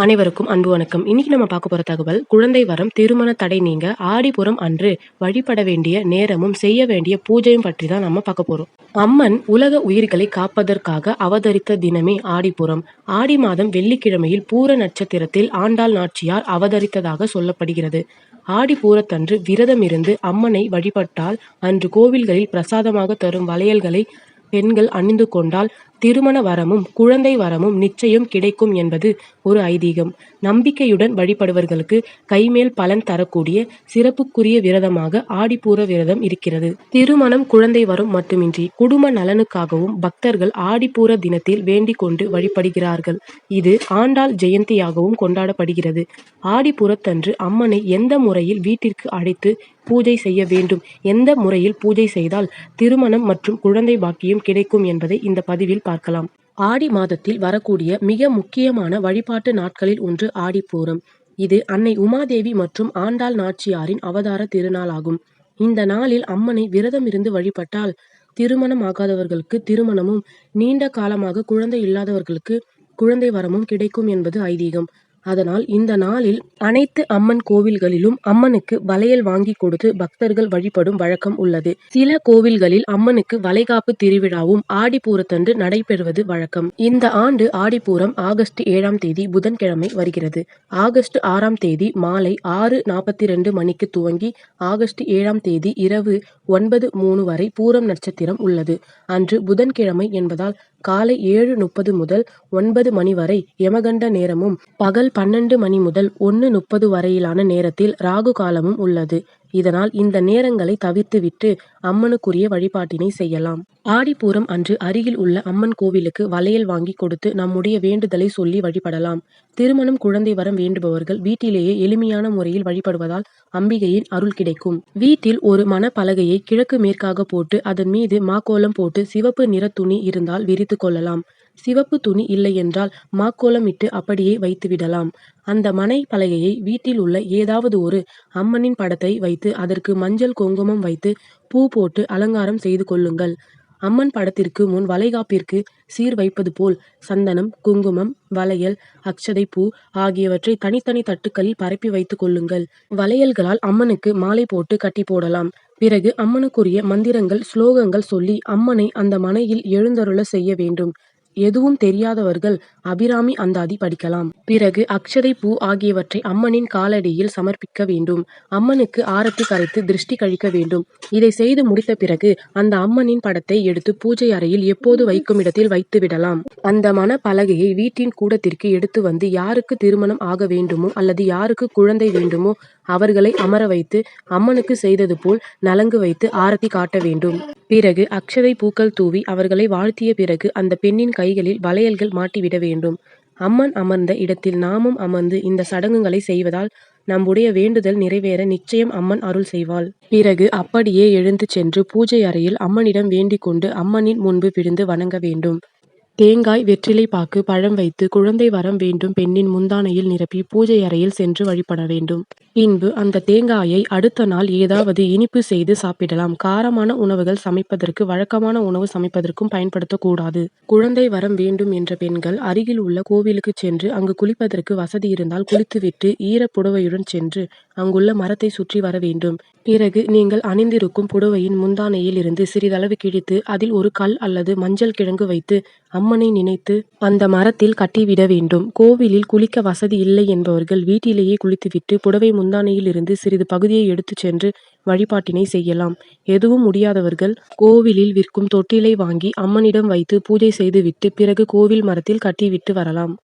அனைவருக்கும் அன்பு வணக்கம். இன்னைக்கு நம்ம பார்க்க போற தகவல் குழந்தை வரம் திருமண தடை நீங்க ஆடிபுறம் அன்று வழிபட வேண்டிய நேரமும் செய்ய வேண்டிய பூஜையும் பற்றி தான் நம்ம பார்க்க போறோம். அம்மன் உலக உயிர்களை காப்பதற்காக அவதரித்த தினமே ஆடிபுரம். ஆடி மாதம் வெள்ளிக்கிழமையில் பூர நட்சத்திரத்தில் ஆண்டாள் நாச்சியார் அவதரித்ததாக சொல்லப்படுகிறது. ஆடி பூரத்தன்று விரதம் இருந்து அம்மனை வழிபட்டால் அன்று கோவில்களில் பிரசாதமாக தரும் வளையல்களை பெண்கள் அணிந்து கொண்டால் திருமண வரமும் குழந்தை வரமும் நிச்சயம் கிடைக்கும் என்பது ஒரு ஐதீகம். நம்பிக்கையுடன் வழிபடுவர்களுக்கு கைமேல் பலன் தரக்கூடிய சிறப்புக்குரிய விரதமாக ஆடிப்பூர விரதம் இருக்கிறது. திருமணம் குழந்தை வரம் மட்டுமின்றி குடும்ப நலனுக்காகவும் பக்தர்கள் ஆடிப்பூர தினத்தில் வேண்டிக் கொண்டு வழிபடுகிறார்கள். இது ஆண்டாள் ஜெயந்தியாகவும் கொண்டாடப்படுகிறது. ஆடிப்புறத்தன்று அம்மனை எந்த முறையில் வீட்டிற்கு அழைத்து பூஜை செய்ய வேண்டும்? எந்த முறையில் பூஜை செய்தால் திருமணம் மற்றும் குழந்தை பாக்கியம் கிடைக்கும் என்பதை இந்த பதிவில் பார்க்கலாம். ஆடி மாதத்தில் வரக்கூடிய மிக முக்கியமான வழிபாட்டு நாட்களில் ஒன்று ஆடிப்பூரம். இது அன்னை உமாதேவி மற்றும் ஆண்டாள் நாச்சியாரின் அவதார திருநாளாகும். இந்த நாளில் அம்மனை விரதம் இருந்து வழிபட்டால் திருமணம் ஆகாதவர்களுக்கு திருமணமும் நீண்ட காலமாக குழந்தை இல்லாதவர்களுக்கு குழந்தை வரமும் கிடைக்கும் என்பது ஐதீகம். அதனால் இந்த நாளில் அனைத்து அம்மன் கோவில்களிலும் அம்மனுக்கு வளையல் வாங்கி கொடுத்து பக்தர்கள் வழிபடும் வழக்கம் உள்ளது. சில கோவில்களில் அம்மனுக்கு வளைகாப்பு திருவிழாவும் ஆடிப்பூரத்தன்று நடைபெறுவது வழக்கம். இந்த ஆண்டு ஆடிப்பூரம் ஆகஸ்ட் ஏழாம் தேதி புதன்கிழமை வருகிறது. ஆகஸ்ட் ஆறாம் தேதி மாலை ஆறு நாற்பத்தி ரெண்டு மணிக்கு துவங்கி ஆகஸ்ட் ஏழாம் தேதி இரவு ஒன்பது மூணு வரை பூரம் நட்சத்திரம் உள்ளது. அன்று புதன்கிழமை என்பதால் காலை ஏழு முப்பது முதல் ஒன்பது மணி வரை யமகண்ட நேரமும் பகல் பன்னெண்டு மணி முதல் ஒன்று முப்பது வரையிலான நேரத்தில் ராகு காலமும் உள்ளது. இதனால் இந்த நேரங்களை தவிர்த்துவிட்டு அம்மனுக்குரிய வழிபாட்டினை செய்யலாம். ஆடிப்பூரம் அன்று அருகில் உள்ள அம்மன் கோவிலுக்கு வளையல் வாங்கி கொடுத்து நம்முடைய வேண்டுதலை சொல்லி வழிபடலாம். திருமணம் குழந்தை வரம் வேண்டுபவர்கள் வீட்டிலேயே எளிமையான முறையில் வழிபடுவதால் அம்பிகையின் அருள் கிடைக்கும். வீட்டில் ஒரு மணப்பலகையை கிழக்கு மேற்காக போட்டு அதன் மீது மாக்கோலம் போட்டு சிவப்பு நிற துணி இருந்தால் விரித்து கொள்ளலாம். சிவப்பு துணி இல்லையென்றால் மாக்கோலமிட்டு அப்படியே வைத்துவிடலாம். அந்த மனை பலகையை வீட்டில் உள்ள ஏதாவது ஒரு அம்மனின் படத்தை வைத்து அதற்கு மஞ்சள் குங்குமம் வைத்து பூ போட்டு அலங்காரம் செய்து கொள்ளுங்கள். அம்மன் படத்திற்கு முன் வளைகாப்பிற்கு சீர் வைப்பது போல் சந்தனம் குங்குமம் வளையல் அக்ஷதை பூ ஆகியவற்றை தனித்தனி தட்டுக்களில் பரப்பி வைத்துக் கொள்ளுங்கள். வளையல்களால் அம்மனுக்கு மாலை போட்டு கட்டி போடலாம். பிறகு அம்மனுக்குரிய மந்திரங்கள் ஸ்லோகங்கள் சொல்லி அம்மனை அந்த மனையில் எழுந்தருள செய்ய வேண்டும். எதுவும் தெரியாதவர்கள் அபிராமி அந்தாதி படிக்கலாம். பிறகு அக்ஷதை பூ ஆகியவற்றை அம்மனின் காலடியில் சமர்ப்பிக்க வேண்டும். அம்மனுக்கு ஆரத்தி கரைத்து திருஷ்டி கழிக்க வேண்டும். இதை செய்து முடித்த பிறகு அந்த அம்மனின் படத்தை எடுத்து பூஜை அறையில் எப்போது வைக்கும் இடத்தில் வைத்து விடலாம். அந்த மன பலகையை வீட்டின் கூடத்திற்கு எடுத்து வந்து யாருக்கு திருமணம் ஆக வேண்டுமோ அல்லது யாருக்கு குழந்தை வேண்டுமோ அவர்களை அமர வைத்து அம்மனுக்கு செய்தது போல் நலங்கு வைத்து ஆரத்தி காட்ட வேண்டும். பிறகு அக்ஷதை பூக்கள் தூவி அவர்களை வாழ்த்திய பிறகு அந்த பெண்ணின் கைகளில் வளையல்கள் மாட்டிவிட வேண்டும். அம்மன் அமர்ந்த இடத்தில் நாமும் அமர்ந்து இந்த சடங்குகளை செய்வதால் நம்முடைய வேண்டுதல் நிறைவேற நிச்சயம் அம்மன் அருள் செய்வாள். பிறகு அப்படியே எழுந்து சென்று பூஜை அறையில் அம்மனிடம் வேண்டிக் கொண்டு அம்மனின் முன்பு விழுந்து வணங்க வேண்டும். தேங்காய் வெற்றிலை பாக்கு பழம் வைத்து குழந்தை வரம் வேண்டும் பெண்ணின் முந்தானையில் நிரப்பி பூஜை அறையில் சென்று வழிபட வேண்டும். பின்பு அந்த தேங்காயை அடுத்த நாள் ஏதாவது இனிப்பு செய்து சாப்பிடலாம். காரமான உணவுகள் சமைப்பதற்கு வழக்கமான உணவு சமைப்பதற்கும் பயன்படுத்தக்கூடாது. குழந்தை வரம் வேண்டும் என்ற பெண்கள் அருகில் உள்ள கோவிலுக்கு சென்று அங்கு குளிப்பதற்கு வசதி இருந்தால் குளித்துவிட்டு ஈரப்புடவையுடன் சென்று அங்குள்ள மரத்தை சுற்றி வர வேண்டும். பிறகு நீங்கள் அணிந்திருக்கும் புடவையின் முந்தானையில் இருந்து சிறிதளவு கிழித்து அதில் ஒரு கல் அல்லது மஞ்சள் கிழங்கு வைத்து அம்மனை நினைத்து அந்த மரத்தில் கட்டிவிட வேண்டும். கோவிலில் குளிக்க வசதி இல்லை என்பவர்கள் வீட்டிலேயே குளித்துவிட்டு புடவை முந்தானையில் இருந்து சிறிது பகுதியை எடுத்துச் சென்று வழிபாட்டினை செய்யலாம். எதுவும் முடியாதவர்கள் கோவிலில் விற்கும் தொட்டிலை வாங்கி அம்மனிடம் வைத்து பூஜை செய்துவிட்டு பிறகு கோவில் மரத்தில் கட்டிவிட்டு வரலாம்.